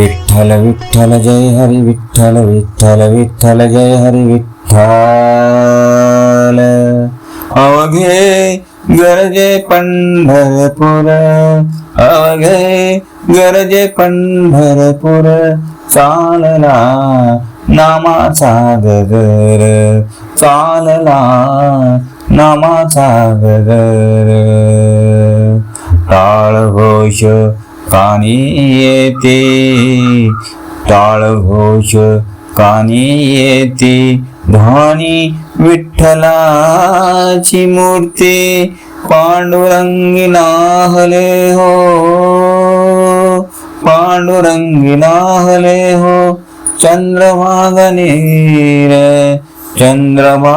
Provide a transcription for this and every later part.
विठ्ठल विठ्ठल जय हरी विठ्ठल विठ्ठल विठ्ठल जय हरी विठ्ठल. अवघे गरजे पंढरपूर अवघे गरजे पंढरपूर चालला नामाचा गगर चालला नामाचा गगर टाळ घोष कानी येते. टाळ घोष कानी येते. ध्वनी विठ्ठलाची मूर्ती पांडुरंगी नाहले हो. पांडुरंगी नाहले हो चंद्रभागनीर चंद्रभागनीर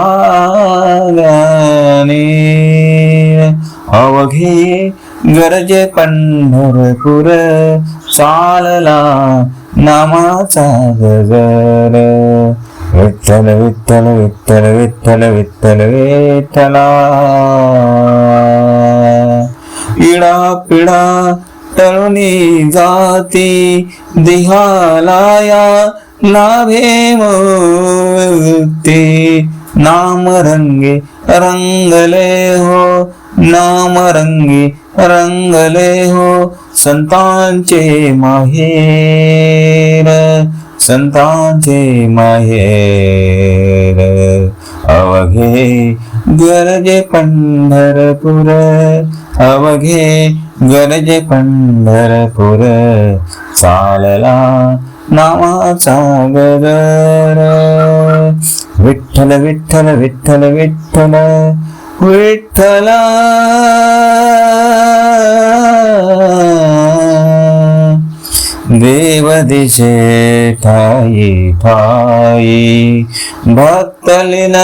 अवघे गरजे पंढरपूर चालला नामाचा गजर विठ्ठल विठ्ठल विठ्ठल विठ्ठल विठ्ठल विठ्ठला. इडा पिडा तरुणी जाती दिहालाया लाभे मुक्ती नाम रंगे रंगले हो नाम रंगी रंगले हो संतांचे माहेर संतांचे माहेर. अवघे गरजे पंढरपूर अवघे गरजे पंढरपूर चालला नामाचा गजर. विठ्ठल विठ्ठल विठ्ठल विठ्ठल विठ्ठला. ದೇವದಿಶೆ ತಾಯಿ ತಾಯಿ ಭಕ್ತಲಿನ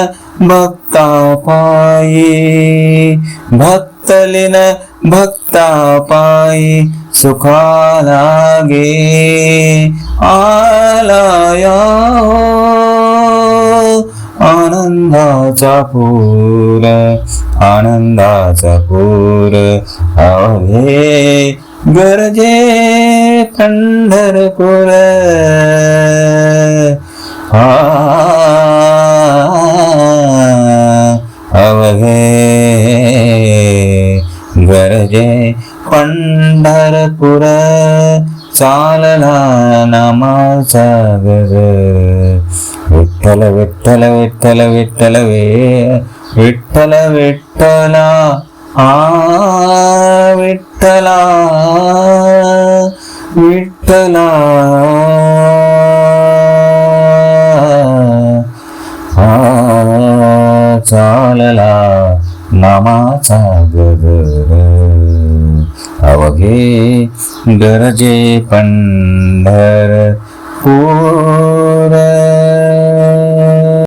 ಭಕ್ತಾಪಾಯಿ ಭಕ್ತಲಿನ ಭಕ್ತಾಪಾಯಿ ಸುಖಾಲಾಗೆ ಆಲಯ. आनंदाचा पूर आनंदाचा पूर अवघे गरजे पंढरपूर. अवघे गरजे पंढरपूर. चालला नामाचा गज विठ्ठल विठ्ठल विठ्ठल विठ्ठल वे विठ्ठल विठ्ठला आ विठ्ठला विठ्ठला आ चालला नामाचा गजर अवघे गरजे पंढर पूर